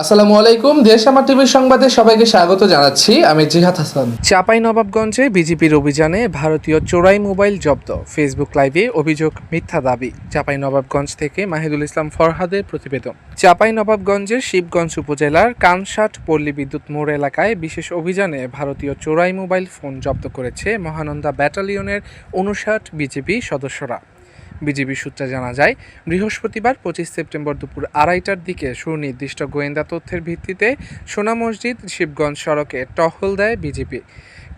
আসসালামু আলাইকুম, দেশ আমার টিভির সংবাদে সবাইকে স্বাগত জানাচ্ছি। আমি জিহাদ হাসান। চাপাই নবাবগঞ্জে বিজেপির অভিযানে ভারতীয় চোরাই মোবাইল জব্দ। ফেসবুক লাইভে অভিযোগ মিথ্যা দাবি। চাপাই নবাবগঞ্জ থেকে মাহিদুল ইসলাম ফরহাদের প্রতিবেদন। চাপাই নবাবগঞ্জের শিবগঞ্জ উপজেলার কানসাট পল্লী বিদ্যুৎ মোড় এলাকায় বিশেষ অভিযানে ভারতীয় চোরাই মোবাইল ফোন জব্দ করেছে মহানন্দা ব্যাটালিয়নের উনষাট বিজেপি সদস্যরা। বিজিবি সূত্রে জানা যায়, বৃহস্পতিবার পঁচিশ সেপ্টেম্বর দুপুর আড়াইটার দিকে সুনির্দিষ্ট গোয়েন্দা তথ্যের ভিত্তিতে সোনা মসজিদ শিবগঞ্জ সড়কে টহল দেয় বিজিবি।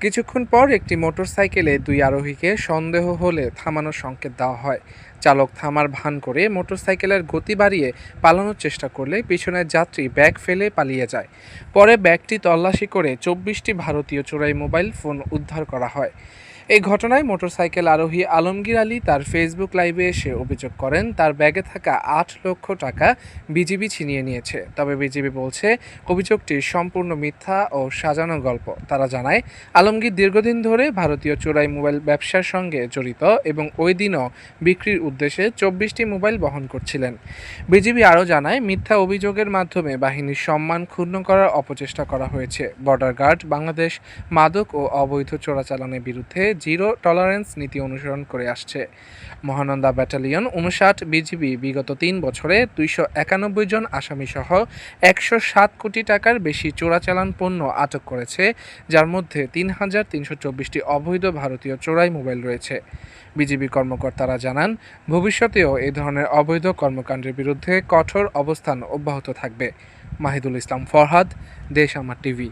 কিছুক্ষণ পর একটি মোটরসাইকেলে দুই আরোহীকে সন্দেহ হলে থামানোর সংকেত দেওয়া হয়। চালক থামার ভান করে মোটরসাইকেলের গতি বাড়িয়ে পালানোর চেষ্টা করলে পিছনের যাত্রী ব্যাগ ফেলে পালিয়ে যায়। পরে ব্যাগটি তল্লাশি করে চব্বিশটি ভারতীয় চোরাই মোবাইল ফোন উদ্ধার করা হয়। এই ঘটনায় মোটরসাইকেল আরোহী আলমগীর আলী তার ফেসবুক লাইভে এসে অভিযোগ করেন, তার ব্যাগে থাকা আট লক্ষ টাকা বিজিবি ছিনিয়ে নিয়েছে। তবে বিজিবি বলছে, অভিযোগটি সম্পূর্ণ মিথ্যা ও সাজানো গল্প। তারা জানায়, আলমগীর দীর্ঘদিন ধরে ভারতীয় চোরাই মোবাইল ব্যবসার সঙ্গে জড়িত এবং ওই দিনও বিক্রির উদ্দেশ্যে চব্বিশটি মোবাইল বহন করছিলেন। বিজিবি আরও জানায়, মিথ্যা অভিযোগের মাধ্যমে বাহিনীর সম্মান ক্ষুণ্ণ করার অপচেষ্টা করা হয়েছে। বর্ডার গার্ড বাংলাদেশ মাদক ও অবৈধ চোরাচালানের বিরুদ্ধে জিরো টলারেন্স নীতি অনুসরণ করে আসছে। মহানন্দা ব্যাটালিয়ন উনষাট, বিজিবি বিগত তিন বছরে দুইশো একানব্বই জন আসামিসহ একশো সাত কোটি টাকার বেশি চোরাচালান পণ্য আটক করেছে, যার মধ্যে তিন হাজার তিনশো চব্বিশটি অবৈধ ভারতীয় চোরাই মোবাইল রয়েছে। বিজিবি কর্মকর্তারা জানান ভবিষ্যতেও এ ধরনের অবৈধ কর্মকাণ্ডের বিরুদ্ধে কঠোর অবস্থান অব্যাহত থাকবে। মাহিদুল ইসলাম ফরহাদ, দেশ আমার টিভি।